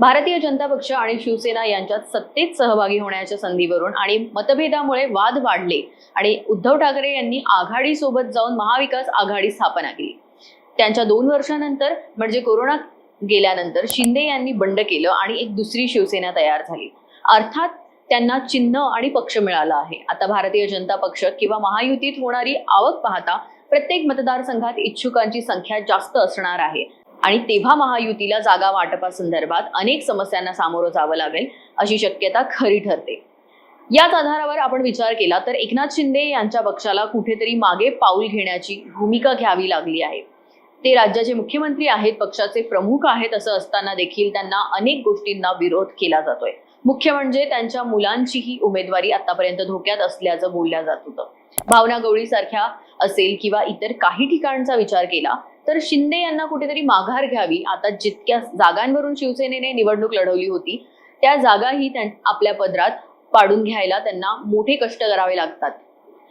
भारतीय जनता पक्ष आणि शिवसेना यांच्यात सत्तेत सहभागी होण्याच्या संधीवरून आणि मतभेदामुळे वाद वाढले आणि उद्धव ठाकरे यांनी आघाडीसोबत जाऊन महाविकास आघाडी स्थापना केली. त्यांच्या दोन वर्षानंतर म्हणजे कोरोना गेल्यानंतर शिंदे यांनी बंड केलं आणि एक दुसरी शिवसेना तयार झाली. अर्थात त्यांना चिन्ह आणि पक्ष मिळाला आहे. आता भारतीय जनता पक्ष किंवा महायुतीत होणारी आवक पाहता प्रत्येक मतदारसंघात इच्छुकांची संख्या जास्त असणार आहे. आणि तेव्हा महायुतीला जागा वाटपासंदर्भात अनेक समस्यांना सामोरं जावं लागेल अशी शक्यता खरी ठरते. याच आधारावर आपण विचार केला तर एकनाथ शिंदे यांच्या पक्षाला कुठेतरी मागे पाऊल घेण्याची भूमिका घ्यावी लागली आहे. ते राज्याचे मुख्यमंत्री आहेत पक्षाचे प्रमुख आहेत असं असताना देखील त्यांना अनेक गोष्टींना विरोध केला जातोय. मुख्य म्हणजे त्यांच्या मुलांचीही उमेदवारी आतापर्यंत धोक्यात असल्याचं बोलल्या जात होतं. भावना गवळी सारख्या असेल किंवा इतर काही ठिकाणचा विचार केला तर शिंदे यांना कुठेतरी माघार घ्यावी. आता जितक्या जागांवरून शिवसेनेने निवडणूक लढवली होती त्या जागाही त्यां आपल्या पदरात पाडून घ्यायला त्यांना मोठे कष्ट करावे लागतात.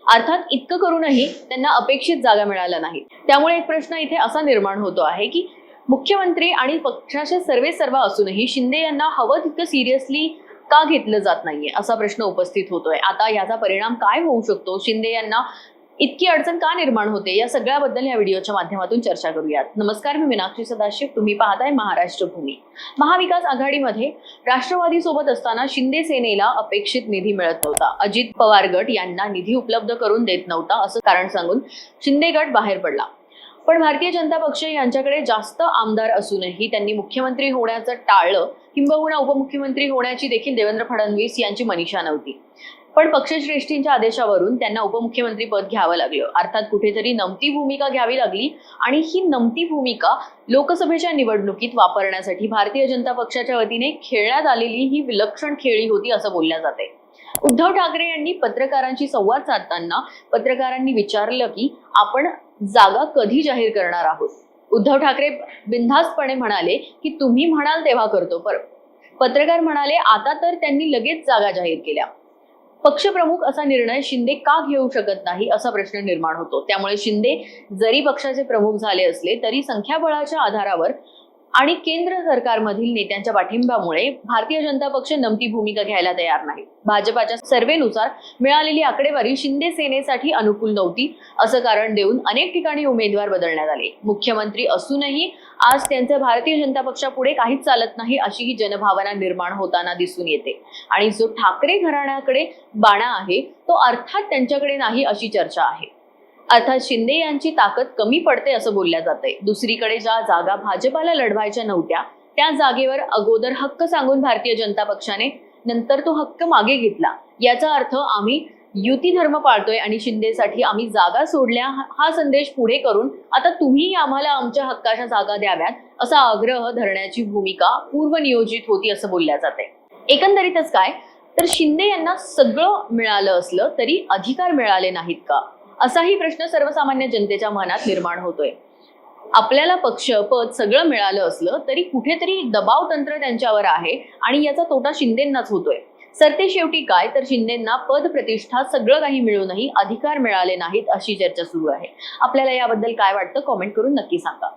अर्थात इतकं करूनही त्यांना अपेक्षित जागा मिळाल्या नाहीत. त्यामुळे एक प्रश्न इथे असा निर्माण होतो आहे की मुख्यमंत्री आणि पक्षाचे सर्वे सर्व असूनही शिंदे यांना हवं तितकं सिरियसली का घेतलं जात नाहीये असा प्रश्न उपस्थित होतोय. आता याचा परिणाम काय होऊ शकतो? शिंदे यांना इतकी अडचण का निर्माण होते? या सगळ्याबद्दल या व्हिडिओच्या माध्यमातून चर्चा करूयात. नमस्कार मी मीनाक्षी सदाशिव. तुम्ही पाहताय महाराष्ट्र भूमी. महाविकास आघाडीमध्ये राष्ट्रवादी सोबत असताना शिंदे सेनेला अपेक्षित निधी मिळत नव्हता. अजित पवार गट यांना निधी उपलब्ध करून देत नव्हता असं कारण सांगून शिंदे गट बाहेर पडला. पण भारतीय जनता पक्ष यांच्याकडे जास्त आमदार असूनही त्यांनी मुख्यमंत्री होण्याचं टाळलं. किंबहुना उपमुख्यमंत्री होण्याची देखील देवेंद्र फडणवीस यांची मनीषा नव्हती. पण पक्षश्रेष्ठींच्या आदेशावरून त्यांना उपमुख्यमंत्री पद घ्यावं लागलं. अर्थात कुठेतरी नमती भूमिका घ्यावी लागली आणि ही नमती भूमिका लोकसभेच्या निवडणुकीत वापरण्यासाठी भारतीय जनता पक्षाच्या वतीने खेळण्यात आलेली ही विलक्षण खेळी होती असं बोलल्या जाते उद्धव ठाकरे यांनी पत्रकारांशी संवाद साधताना पत्रकारांनी विचारलं की आपण जागा कधी जाहीर करणार आहोत? उद्धव ठाकरे बिनधास्तपणे म्हणाले की तुम्ही म्हणाल तेव्हा करतो. पर पत्रकार म्हणाले आता तर त्यांनी लगेच जागा जाहीर केल्या. पक्षप्रमुख असा निर्णय शिंदे का घेऊ शकत नाही असा प्रश्न निर्माण होतो. त्यामुळे शिंदे जरी पक्षाचे प्रमुख झाले असले तरी संख्याबळाच्या आधारावर आणि केंद्र सरकारमधील नेत्यांच्या पाठिंब्यामुळे भारतीय जनता पक्ष नमती भूमिका घ्यायला तयार नाही. भाजपाच्या सर्वेनुसार मिळालेली आकडेवारी शिंदे सेनेसाठी अनुकूल नव्हती असं कारण देऊन अनेक ठिकाणी उमेदवार बदलण्यात आले. मुख्यमंत्री असूनही आज त्यांचं भारतीय जनता पक्षापुढे काहीच चालत नाही अशी ही जनभावना निर्माण होताना दिसून येते. आणि जो ठाकरे घराण्याकडे बाणा आहे तो अर्थात त्यांच्याकडे नाही अशी चर्चा आहे. अर्थात शिंदे यांची ताकद कमी पडते असं बोलल्या जाते दुसरीकडे ज्या जागा भाजपाला लढवायच्या नव्हत्या त्या जागेवर अगोदर हक्क सांगून भारतीय जनता पक्षाने नंतर तो हक्क मागे घेतला. याचा अर्थ आम्ही युती धर्म पाळतोय आणि शिंदेसाठी आम्ही जागा सोडल्या हा- संदेश पुढे करून आता तुम्ही आम्हाला आमच्या हक्काच्या जागा द्याव्यात असा आग्रह धरण्याची भूमिका पूर्वनियोजित होती असं बोलल्या जाते एकंदरीतच काय? तर शिंदे यांना सगळं मिळालं असलं तरी अधिकार मिळाले नाहीत का? असाही प्रश्न सर्वसामान्य जनतेच्या मनात निर्माण होतोय. आपल्याला पक्ष पद सगळं मिळालं असलं तरी कुठेतरी दबाव तंत्र त्यांच्यावर आहे आणि याचा तोटा शिंदेंनाच होतोय. सरते शेवटी काय? तर शिंदेंना पद प्रतिष्ठा सगळं काही मिळूनही अधिकार मिळाले नाहीत अशी चर्चा सुरू आहे. आपल्याला याबद्दल काय वाटतं? कॉमेंट करून नक्की सांगा.